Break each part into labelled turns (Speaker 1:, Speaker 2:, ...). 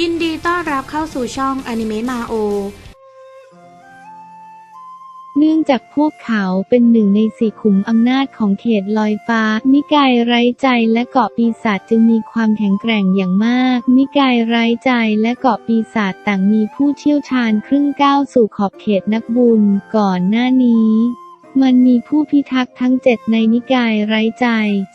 Speaker 1: ยินดีต้อนรับเข้าสู่ช่องอนิเมะมาโอ
Speaker 2: เนื่องจากพวกเขาเป็นหนึ่งในสี่ขุมอำนาจของเขตลอยฟ้า นิกายไร้ใจและเกาะปีศาจจึงมีความแข็งแกร่งอย่างมาก นิกายไร้ใจและเกาะปีศาจต่างมีผู้เชี่ยวชาญครึ่งก้าวสู่ขอบเขตนักบุญก่อนหน้านี้ มันมีผู้พิทักษ์ทั้งเจ็ดในนิกายไร้ใจ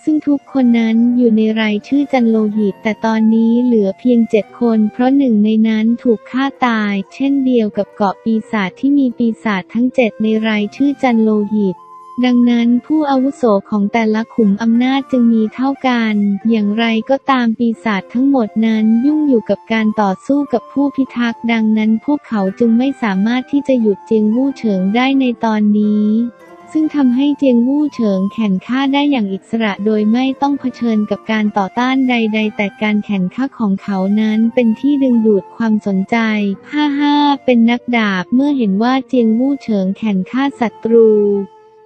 Speaker 2: ซึ่งทุกคนนั้นอยู่ในรายชื่อจันโลหิต แต่ตอนนี้เหลือเพียงเจ็ดคน เพราะหนึ่งในนั้นถูกฆ่าตาย เช่นเดียวกับเกาะปีศาจที่มีปีศาจทั้งเจ็ดในรายชื่อจันโลหิตดังนั้นผู้อาวุโสของแต่ละขุมอำนาจจึงมีเท่ากัน อย่างไรก็ตามปีศาจทั้งหมดนั้นยุ่งอยู่กับการต่อสู้กับผู้พิทักษ์ดังนั้นพวกเขาจึงไม่สามารถที่จะหยุดเจียงวู่เฉิงได้ในตอนนี้ ซึ่งทำให้เจียงวู่เฉิงแข่งข้าได้อย่างอิสระโดยไม่ต้องเผชิญกับการต่อต้านใด ๆ แต่การแข่งข้าของเขานั้นเป็นที่ดึงดูดความสนใจ 55 เป็นนักดาบเมื่อเห็นว่าเจียงวู่เฉิงแข่งฆ่าศัตรู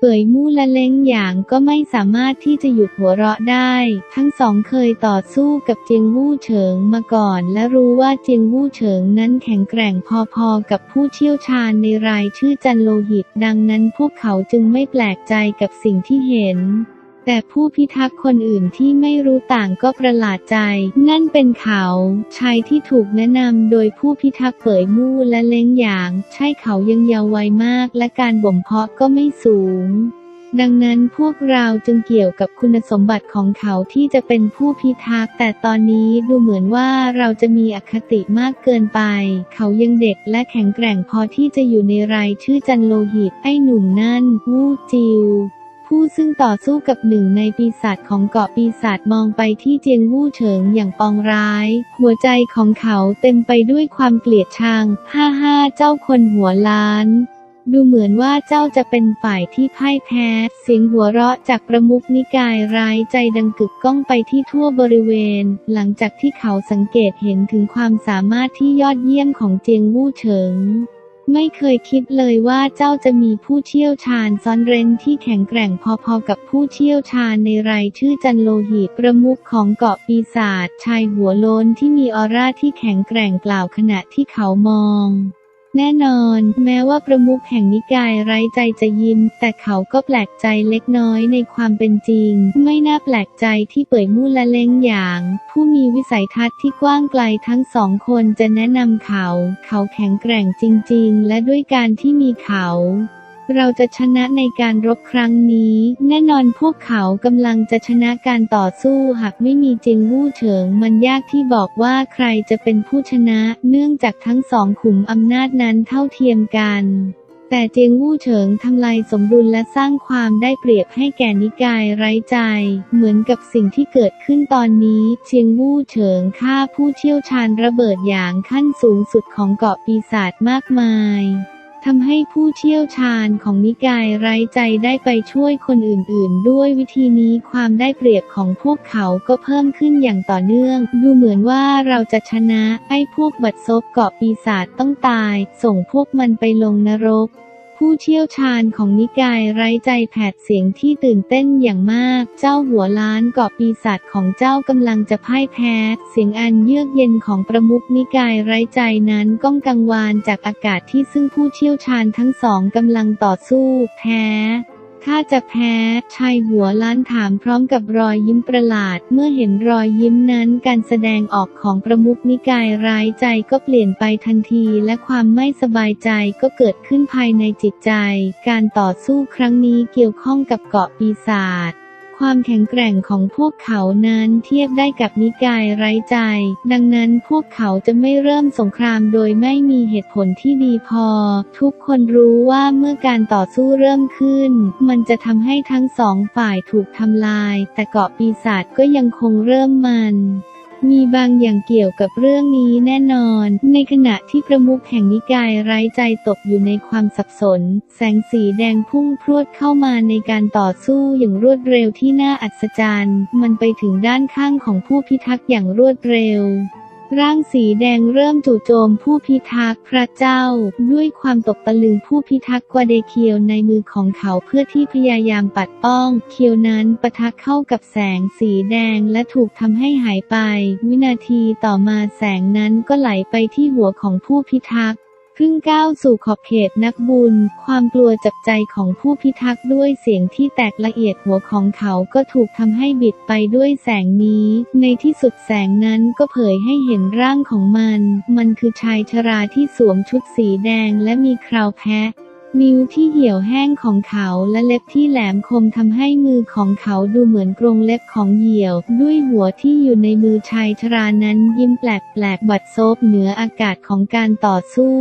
Speaker 2: เป่ยมู่และเล้งหยางก็ไม่สามารถที่จะหยุดหัวเราะได้ ทั้งสองเคยต่อสู้กับเจียงวู่เฉิงมาก่อน และรู้ว่าเจียงวู่เฉิงนั้นแข็งแกร่งพอๆกับผู้เชี่ยวชาญในรายชื่อจันโลหิต ดังนั้นพวกเขาจึงไม่แปลกใจกับสิ่งที่เห็น แต่ผู้พิทักษ์คนอื่นที่ไม่รู้ต่างก็ประหลาดใจ นั่นเป็นเขาชายที่ถูกแนะนำโดยผู้พิทักษ์เป่ยมู่และเล้งหยาง ใช่เขายังเยาว์วัยมากและการบ่มเพาะก็ไม่สูงดังนั้นพวกเราจึงเกี่ยวกับคุณสมบัติของเขาที่จะเป็นผู้พิทักษ์แต่ตอนนี้ดูเหมือนว่าเราจะมีอคติมากเกินไป เขายังเด็กและแข็งแกร่งพอที่จะอยู่ในรายชื่อจันโลหิตไอ้หนุ่มนั่น วู่จิว ผู้ซึ่งต่อสู้กับหนึ่งในปีศาจของเกาะปีศาจมองไปที่เจียงวู่เฉิงอย่างปองร้าย หัวใจของเขาเต็มไปด้วยความเกลียดชัง ฮ่าฮ่าเจ้าคนหัวล้านดูเหมือนว่าเจ้าจะเป็นฝ่ายที่พ่ายแพ้ เสียงหัวเราะจากประมุขนิกายร้ายใจดังกึกก้องไปที่ทั่วบริเวณ หลังจากที่เขาสังเกตเห็นถึงความสามารถที่ยอดเยี่ยมของเจียงวู่เฉิง ไม่เคยคิดเลยว่าเจ้าจะมีผู้เชี่ยวชาญซ้อนเร้นที่แข็งแกร่งพอๆกับผู้เชี่ยวชาญในรายชื่อจันโลหิตประมุขของเกาะปีศาจชายหัวโลนที่มีออร่าที่แข็งแกร่งกล่าวขณะที่เขามอง แน่นอน แม้ว่าประมุขแห่งนิกายไร้ใจจะยิ้ม แต่เขาก็แปลกใจเล็กน้อยในความเป็นจริง ไม่น่าแปลกใจที่เปิดมู่และเล้งอย่าง ผู้มีวิสัยทัศน์ที่กว้างไกลทั้งสองคนจะแนะนำเขา เขาแข็งแกร่งจริง ๆ และด้วยการที่มีเขา เราจะชนะในการรบครั้งนี้ แน่นอนพวกเขากำลังจะชนะการต่อสู้หากไม่มีเจงวู่เฉิง มันยากที่บอกว่าใครจะเป็นผู้ชนะ เนื่องจากทั้งสองขุมอำนาจนั้นเท่าเทียมกันแต่เจียงวู่เฉิงทำลายสมดุลและสร้างความได้เปรียบให้แก่นิกายไร้ใจ เหมือนกับสิ่งที่เกิดขึ้นตอนนี้เจียงวู่เฉิงฆ่าผู้เชี่ยวชาญระเบิดอย่างขั้นสูงสุดของเกาะปีศาจมากมาย ทำให้ผู้เชี่ยวชาญของนิกายไร้ใจได้ไปช่วยคนอื่นๆ ด้วยวิธีนี้ความได้เปรียบของพวกเขาก็เพิ่มขึ้นอย่างต่อเนื่อง ดูเหมือนว่าเราจะชนะให้พวกบัดซบเกาะปีศาจต้องตาย ส่งพวกมันไปลงนรก ผู้เชี่ยวชาญของนิกายไร้ใจแผดเสียงที่ตื่นเต้นอย่างมาก เจ้าหัวล้านเกาะปีศาจของเจ้ากำลังจะพ่ายแพ้ เสียงอันเยือกเย็นของประมุขนิกายไร้ใจนั้นก้องกังวานจากอากาศที่ซึ่งผู้เชี่ยวชาญทั้งสองกำลังต่อสู้ แพ้ ถ้าจะแพ้ ชายหัวล้านถามพร้อมกับรอยยิ้มประหลาด เมื่อเห็นรอยยิ้มนั้นการแสดงออกของประมุขนิกายร้ายใจก็เปลี่ยนไปทันที และความไม่สบายใจก็เกิดขึ้นภายในจิตใจ การต่อสู้ครั้งนี้เกี่ยวข้องกับเกาะปีศาจ ความแข็งแกร่งของพวกเขานั้นเทียบได้กับนิกายไร้ใจ ดังนั้นพวกเขาจะไม่เริ่มสงครามโดยไม่มีเหตุผลที่ดีพอ ทุกคนรู้ว่าเมื่อการต่อสู้เริ่มขึ้น มันจะทำให้ทั้งสองฝ่ายถูกทำลาย แต่เกาะปีศาจก็ยังคงเริ่มมัน มีบางอย่างเกี่ยวกับเรื่องนี้แน่นอน ในขณะที่ประมุขแห่งนิกายไร้ใจตกอยู่ในความสับสน แสงสีแดงพุ่งพรวดเข้ามาในการต่อสู้อย่างรวดเร็วที่น่าอัศจรรย์ มันไปถึงด้านข้างของผู้พิทักษ์อย่างรวดเร็ว ร่างสีแดงเริ่มจู่โจมผู้พิทักษ์พระเจ้า ด้วยความตกตะลึงผู้พิทักษ์กวาเดเคียวในมือของเขาเพื่อที่พยายามปัดป้อง เคียวนั้นปะทะเข้ากับแสงสีแดงและถูกทำให้หายไป วินาทีต่อมาแสงนั้นก็ไหลไปที่หัวของผู้พิทักษ์ ครึ่งก้าวสู่ขอบเขตนักบุญ ความกลัวจับใจของผู้พิทักษ์ด้วยเสียงที่แตกละเอียดหัวของเขาก็ถูกทำให้บิดไปด้วยแสงนี้ ในที่สุดแสงนั้นก็เผยให้เห็นร่างของมัน มันคือชายชราที่สวมชุดสีแดงและมีคราวแพะ นิ้วที่เหี่ยวแห้งของเขาและเล็บที่แหลมคมทำให้มือของเขาดูเหมือนกรงเล็บของเหยี่ยว ด้วยหัวที่อยู่ในมือชายชรานั้นยิ้มแปลกๆบัดซบเหนืออากาศของการต่อสู้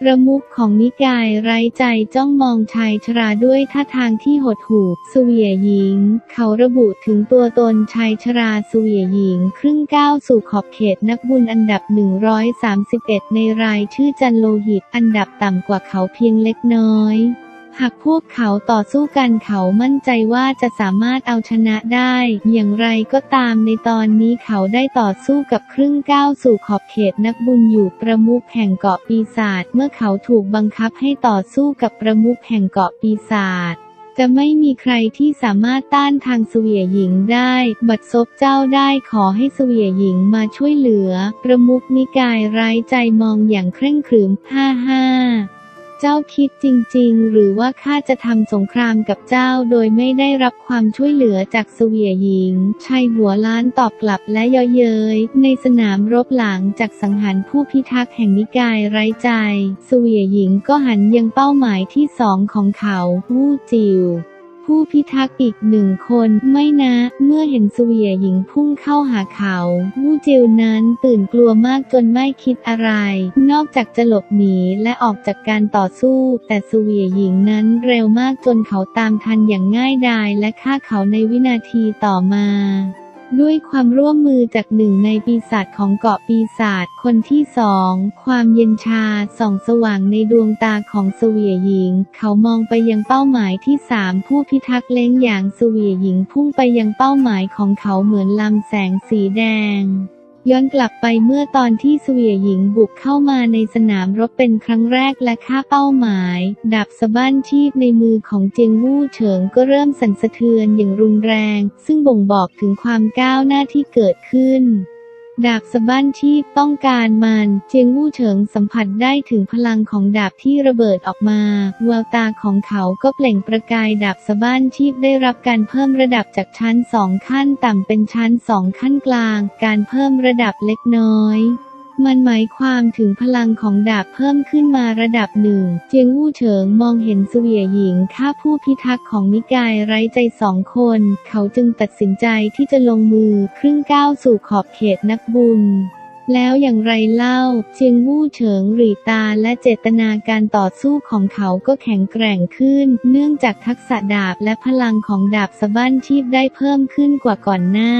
Speaker 2: ประมุขของนิกายไร้ใจจ้องมองชายชราด้วยท่าทางที่หดหู่เสวียหญิง เขาระบุถึงตัวตนชายชราเสวียหญิง ครึ่งก้าวสู่ขอบเขตนักบุญอันดับ 131 ในรายชื่อจันโลหิตอันดับต่ำกว่าเขาเพียงเล็กน้อย หากพวกเขาต่อสู้กันเขามั่นใจว่าจะสามารถเอาชนะได้ อย่างไรก็ตามในตอนนี้เขาได้ต่อสู้กับครึ่งก้าวสู่ขอบเขตนักบุญอยู่ประมุขแห่งเกาะปีศาจเมื่อเขาถูกบังคับให้ต่อสู้กับประมุขแห่งเกาะปีศาจจะไม่มีใครที่สามารถต้านทางเสวียหญิงได้ บัดซบเจ้าได้ขอให้เสวียหญิงมาช่วยเหลือ ประมุขนิกายไร้ใจมองอย่างเคร่งขรึม ห้าห้า เจ้าคิดจริง ๆ หรือว่าข้าจะทำสงครามกับเจ้าโดยไม่ได้รับความช่วยเหลือจากเสวียหญิง ชายหัวล้านตอบกลับและเยาะเย้ยในสนามรบหลังจากสังหารผู้พิทักษ์แห่งนิกายไร้ใจ เสวียหญิงก็หันยังเป้าหมายที่สองของเขา วู้จิว ผู้พิทักษ์อีกหนึ่งคนไม่นะ เมื่อเห็นเสวียหญิงพุ่งเข้าหาเขาวูเจิวนั้นตื่นกลัวมากจนไม่คิดอะไร นอกจากจะหลบหนีและออกจากการต่อสู้ แต่เสวียหญิงนั้นเร็วมากจนเขาตามทันอย่างง่ายดายและฆ่าเขาในวินาทีต่อมา ด้วยความร่วมมือจากหนึ่งในปีศาจของเกาะปีศาจคนที่สองความเย็นชาส่องสว่างในดวงตาของเสวียหญิง เขามองไปยังเป้าหมายที่สามผู้พิทักษ์เล้งอย่างเสวียหญิงพุ่งไปยังเป้าหมายของเขาเหมือนลำแสงสีแดง ย้อนกลับไปเมื่อตอนที่สเวียหญิงบุกเข้ามาในสนามรบเป็นครั้งแรกและฆ่าเป้าหมาย ดาบสะบั้นชีพในมือของเจียงวู่เฉิงก็เริ่มสั่นสะเทือนอย่างรุนแรง ซึ่งบ่งบอกถึงความก้าวหน้าที่เกิดขึ้น ดาบสะบั้นที่ต้องการมันเจียงวู่เฉิงสัมผัสได้ถึงพลังของดาบที่ระเบิดออกมาแววตาของเขาก็เปล่งประกายดาบสะบั้นที่ได้รับการเพิ่มระดับจากชั้นสองขั้นต่ำเป็นชั้นสองขั้นกลาง การเพิ่มระดับเล็กน้อย มันหมายความถึงพลังของดาบเพิ่มขึ้นมาระดับหนึ่ง เจียงวู่เฉิงมองเห็นเสวียหญิงฆ่าผู้พิทักษ์ของนิกายไร้ใจสองคน เขาจึงตัดสินใจที่จะลงมือครึ่งก้าวสู่ขอบเขตนักบุญแล้วอย่างไรเล่าเจียงวู่เฉิงหรีตาและเจตนาการต่อสู้ของเขาก็แข็งแกร่งขึ้น เนื่องจากทักษะดาบและพลังของดาบสะบั้นชีพได้เพิ่มขึ้นกว่าก่อนหน้า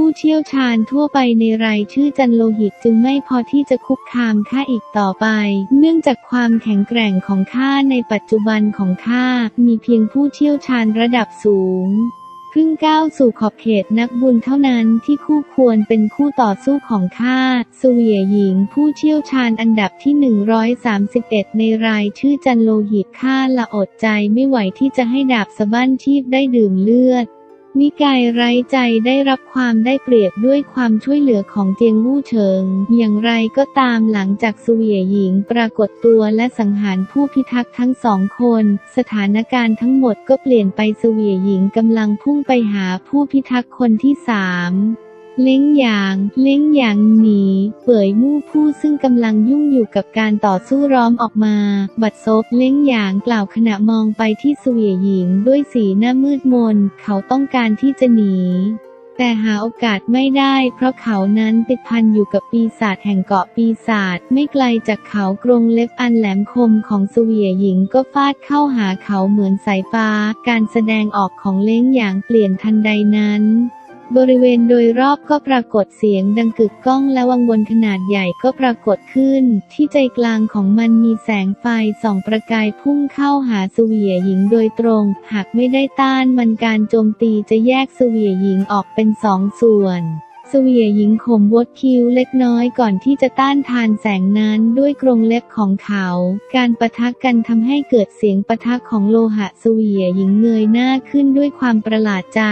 Speaker 2: ผู้เชี่ยวชาญทั่วไปในรายชื่อจันโลหิตจึงไม่พอที่จะคุกคามข้าอีกต่อไป เนื่องจากความแข็งแกร่งของข้าในปัจจุบันของข้ามีเพียงผู้เชี่ยวชาญระดับสูงครึ่งก้าวสู่ขอบเขตนักบุญเท่านั้นที่คู่ควรเป็นคู่ต่อสู้ของข้าสเวียหญิงผู้เชี่ยวชาญอันดับที่ 131 ในรายชื่อจันโลหิตข้าละอดใจไม่ไหวที่จะให้ดาบสะบั้นชีพได้ดื่มเลือด นิกายไร้ใจได้รับความได้เปรียบด้วยความช่วยเหลือของเจียงวู่เฉิง อย่างไรก็ตามหลังจากเสวียหญิงปรากฏตัวและสังหารผู้พิทักษ์ทั้งสองคน สถานการณ์ทั้งหมดก็เปลี่ยนไปเสวียหญิงกำลังพุ่งไปหาผู้พิทักษ์คนที่สาม เล้งหยาง เล้งหยางหนี เป่ยมู่ผู้ซึ่งกำลังยุ่งอยู่กับการต่อสู้ร้อมออกมา บัดซบเล้งหยางกล่าวขณะมองไปที่เสวียหญิงด้วยสีหน้ามืดมน เขาต้องการที่จะหนีแต่หาโอกาสไม่ได้เพราะเขานั้นติดพันอยู่กับปีศาจแห่งเกาะปีศาจไม่ไกลจากเขากรงเล็บอันแหลมคมของเสวียหญิงก็ฟาดเข้าหาเขาเหมือนสายฟ้า การแสดงออกของเล้งหยางเปลี่ยนทันใดนั้น บริเวณโดยรอบก็ปรากฏเสียงดังกึกก้องและวังวนขนาดใหญ่ก็ปรากฏขึ้น ที่ใจกลางของมันมีแสงไฟส่องประกายพุ่งเข้าหาเสวียหญิงโดยตรง หากไม่ได้ต้านมันการโจมตีจะแยกเสวียหญิงออกเป็นสองส่วน เสวียหญิงข่มวดคิ้วเล็กน้อยก่อนที่จะต้านทานแสงนั้นด้วยกรงเล็บของเขา การปะทะกันทำให้เกิดเสียงปะทะของโลหะเสวียหญิงเงยหน้าขึ้นด้วยความประหลาดใจ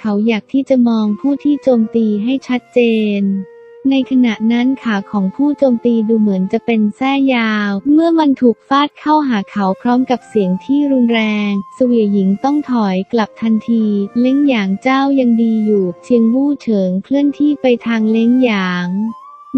Speaker 2: เขาอยากที่จะมองผู้ที่โจมตีให้ชัดเจน ในขณะนั้นขาของผู้โจมตีดูเหมือนจะเป็นแส้ยาว เมื่อมันถูกฟาดเข้าหาเขาพร้อมกับเสียงที่รุนแรงเสวียหญิงต้องถอยกลับทันที เล้งหยางเจ้ายังดีอยู่ เชียงวู่เฉิงเคลื่อนที่ไปทางเล้งหยาง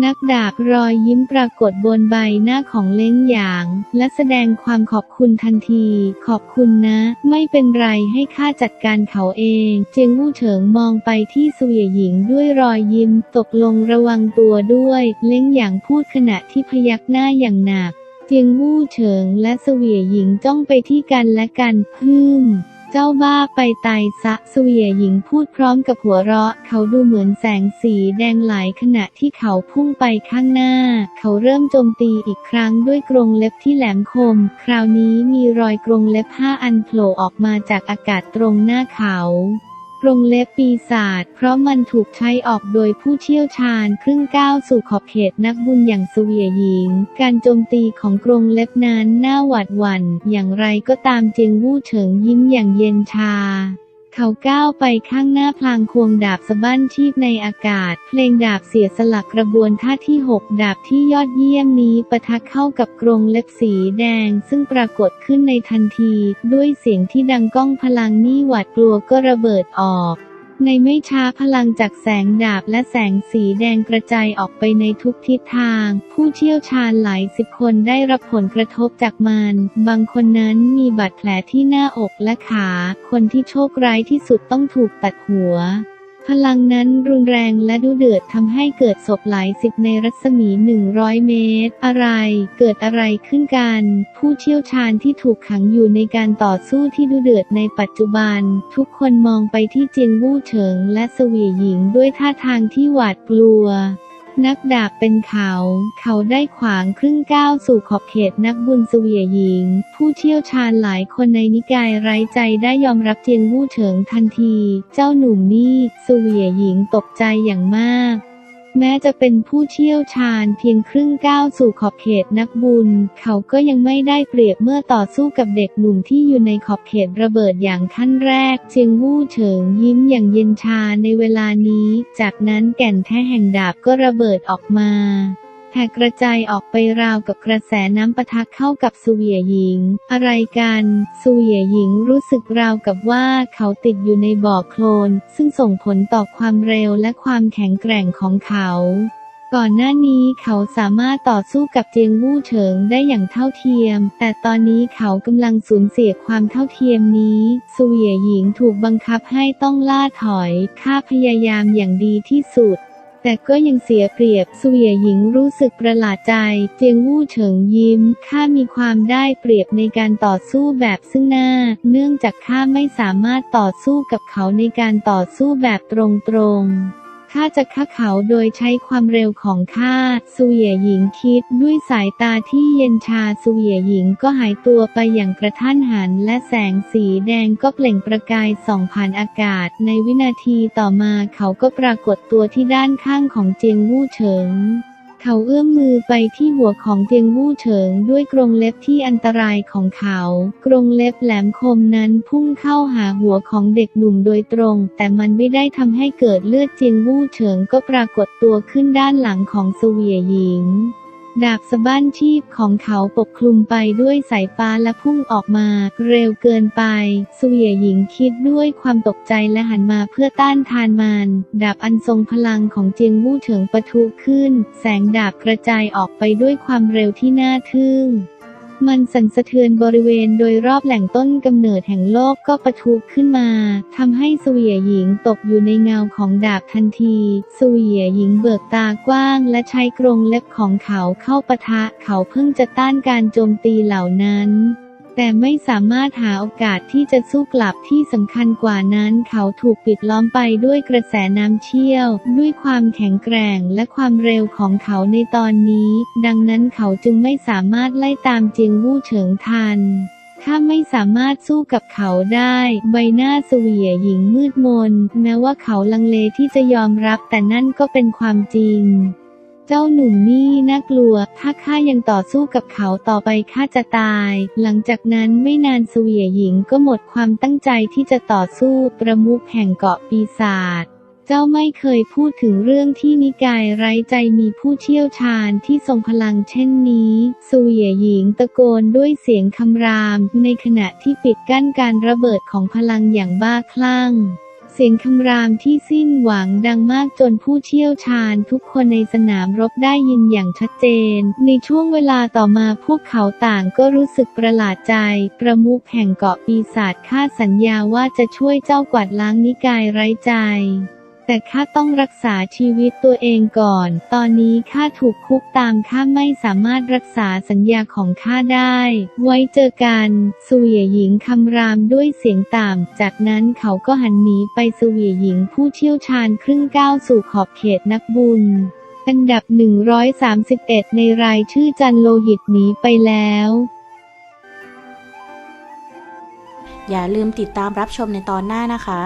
Speaker 2: นักดาบรอยยิ้มปรากฏบนใบหน้าของเล้งหยาง และแสดงความขอบคุณทันที ขอบคุณนะ ไม่เป็นไรให้ข้าจัดการเขาเอง เจียงวู่เฉิงมองไปที่เสวียหญิงด้วยรอยยิ้ม ตกลงระวังตัวด้วย เล้งหยางพูดขณะที่พยักหน้าอย่างหนัก เจียงวู่เฉิงและเสวียหญิงจ้องไปที่กันและกันพึ่ม เจ้าบ้าไปตายซะเสวียหญิงพูดพร้อมกับหัวเราะ เขาดูเหมือนแสงสีแดงไหลขณะที่เขาพุ่งไปข้างหน้า เขาเริ่มโจมตีอีกครั้งด้วยกรงเล็บที่แหลมคม คราวนี้มีรอยกรงเล็บห้าอันโผล่ออกมาจากอากาศตรงหน้าเขา กรงเล็บปีศาจเพราะมันถูกใช้ออกโดยผู้เชี่ยวชาญครึ่งก้าวสู่ขอบเขตนักบุญอย่างเสวียหญิง การโจมตีของกรงเล็บนั้นน่าหวาดหวั่น อย่างไรก็ตามเจียงวู่เฉิงยิ้มอย่างเย็นชา เขาก้าวไปข้างหน้าพลางควงดาบสะบั้นชีพในอากาศ เพลงดาบเสียสลักกระบวนท่าที่ 6 ดาบที่ยอดเยี่ยมนี้ปะทะเข้ากับกรงเล็บสีแดง ซึ่งปรากฏขึ้นในทันที ด้วยเสียงที่ดังก้องพลังนี่หวาดกลัวก็ระเบิดออก ในไม่ช้าพลังจากแสงดาบและแสงสีแดงกระจายออกไปในทุกทิศทาง ผู้เชี่ยวชาญหลายสิบคนได้รับผลกระทบจากมัน บางคนนั้นมีบาดแผลที่หน้าอกและขา คนที่โชคร้ายที่สุดต้องถูกตัดหัว พลังนั้นรุนแรงและดุเดือดทำให้เกิดศพหลายสิบในรัศมี 100 เมตร อะไร เกิดอะไรขึ้นกัน ผู้เชี่ยวชาญที่ถูกขังอยู่ในการต่อสู้ที่ดุเดือดในปัจจุบัน ทุกคนมองไปที่เจียงวู่เฉิงและสวีหญิงด้วยท่าทางที่หวาดกลัว นักดาบเป็นเขา เขาได้ขวางครึ่งก้าวสู่ขอบเขตนักบุญเสวียหญิง ผู้เชี่ยวชาญหลายคนในนิกายไร้ใจได้ยอมรับเจียงวู่เฉิงทันที เจ้าหนุ่มนี่เสวียหญิงตกใจอย่างมาก แม้จะเป็นผู้เชี่ยวชาญเพียงครึ่งก้าวสู่ขอบเขตนักบุญ เขาก็ยังไม่ได้เปรียบเมื่อต่อสู้กับเด็กหนุ่มที่อยู่ในขอบเขตระเบิดอย่างขั้นแรกเจียงวู่เฉิงยิ้มอย่างเย็นชาในเวลานี้ จากนั้นแก่นแท้แห่งดาบก็ระเบิดออกมา แผ่กระจายออกไปราวกับกระแสน้ำปะทะเข้ากับสุเวียหญิง อะไรกันสุเวียหญิงรู้สึกราวกับว่าเขาติดอยู่ในบ่อโคลน ซึ่งส่งผลต่อความเร็วและความแข็งแกร่งของเขาก่อนหน้านี้เขาสามารถต่อสู้กับเจียงวู่เฉิงได้อย่างเท่าเทียม แต่ตอนนี้เขากำลังสูญเสียความเท่าเทียมนี้สุเวียหญิงถูกบังคับให้ต้องล่าถอย ข้าพยายามอย่างดีที่สุด แต่ก็ยังเสียเปรียบสุเวียหญิงรู้สึกประหลาดใจ เจียงวู่เฉิงยิ้ม ข้ามีความได้เปรียบในการต่อสู้แบบซึ่งหน้า เนื่องจากข้าไม่สามารถต่อสู้กับเขาในการต่อสู้แบบตรงๆ ข้าจะฆ่าเขาโดยใช้ความเร็วของข้าสุเวียหญิงคิดด้วยสายตาที่เย็นชาสุเวียหญิงก็หายตัวไปอย่างกระทันหัน และแสงสีแดงก็เปล่งประกายส่องผ่านอากาศ ในวินาทีต่อมาเขาก็ปรากฏตัวที่ด้านข้างของเจียงวู่เฉิง เขาเอื้อมมือไปที่หัวของเตียงวู่เฉิงด้วยกรงเล็บที่อันตรายของเขา กรงเล็บแหลมคมนั้นพุ่งเข้าหาหัวของเด็กหนุ่มโดยตรง แต่มันไม่ได้ทำให้เกิดเลือดเจียงวู่เฉิงก็ปรากฏตัวขึ้นด้านหลังของสเสวียหญิง ดาบสะบั้นชีพของเขาปกคลุมไปด้วยสายฟ้าและพุ่งออกมา เร็วเกินไปเสวียหญิงคิดด้วยความตกใจและหันมาเพื่อต้านทานมัน ดาบอันทรงพลังของเจียงมู่เฉิงปะทุขึ้น แสงดาบกระจายออกไปด้วยความเร็วที่น่าทึ่ง มันสั่นสะเทือนบริเวณโดยรอบแหล่งต้นกำเนิดแห่งโลกก็ปะทุขึ้นมาทำให้เสวียหญิงตกอยู่ในเงาของดาบทันทีเสวียหญิงเบิกตากว้างและใช้กรงเล็บของเขาเข้าปะทะ เขาเพิ่งจะต้านการโจมตีเหล่านั้น แต่ไม่สามารถหาโอกาสที่จะสู้กลับที่สำคัญกว่านั้น เขาถูกปิดล้อมไปด้วยกระแสน้ำเชี่ยว ด้วยความแข็งแกร่งและความเร็วของเขาในตอนนี้ ดังนั้นเขาจึงไม่สามารถไล่ตามเจียงวู่เฉิงทันข้าไม่สามารถสู้กับเขาได้ ใบหน้าเสวียหญิงมืดมน แม้ว่าเขาลังเลที่จะยอมรับแต่นั่นก็เป็นความจริง เจ้าหนุ่มนี่น่ากลัว ถ้าข้ายังต่อสู้กับเขาต่อไปข้าจะตาย หลังจากนั้นไม่นานเสวียหญิงก็หมดความตั้งใจที่จะต่อสู้ประมุขแห่งเกาะปีศาจเจ้าไม่เคยพูดถึงเรื่องที่นิกายไร้ใจมีผู้เชี่ยวชาญที่ทรงพลังเช่นนี้เสวียหญิงตะโกนด้วยเสียงคำราม ในขณะที่ปิดกั้นการระเบิดของพลังอย่างบ้าคลั่ง สียงคำรามที่สิ้นหวังดังมากจนผู้เชี่ยวชาญทุกคนในสนามรบได้ยินอย่างชัดเจน ในช่วงเวลาต่อมาพวกเขาต่างก็รู้สึกประหลาดใจ ประมุขแห่งเกาะปีศาจข้าสัญญาว่าจะช่วยเจ้ากวาดล้างนิกายไร้ใจ แต่ข้าต้องรักษาชีวิตตัวเองก่อน ตอนนี้ข้าถูกคุกตามข้าไม่สามารถรักษาสัญญาของข้าได้ ไว้เจอกันสุเวียหญิงคำรามด้วยเสียงต่ำ จากนั้นเขาก็หันหนีไปสุเวียหญิงผู้เชี่ยวชาญครึ่งก้าวสู่ขอบเขตนักบุญอันดับ 131 ในรายชื่อจันโลหิตหนีไปแล้ว
Speaker 1: อย่าลืมติดตามรับชมในตอนหน้านะคะ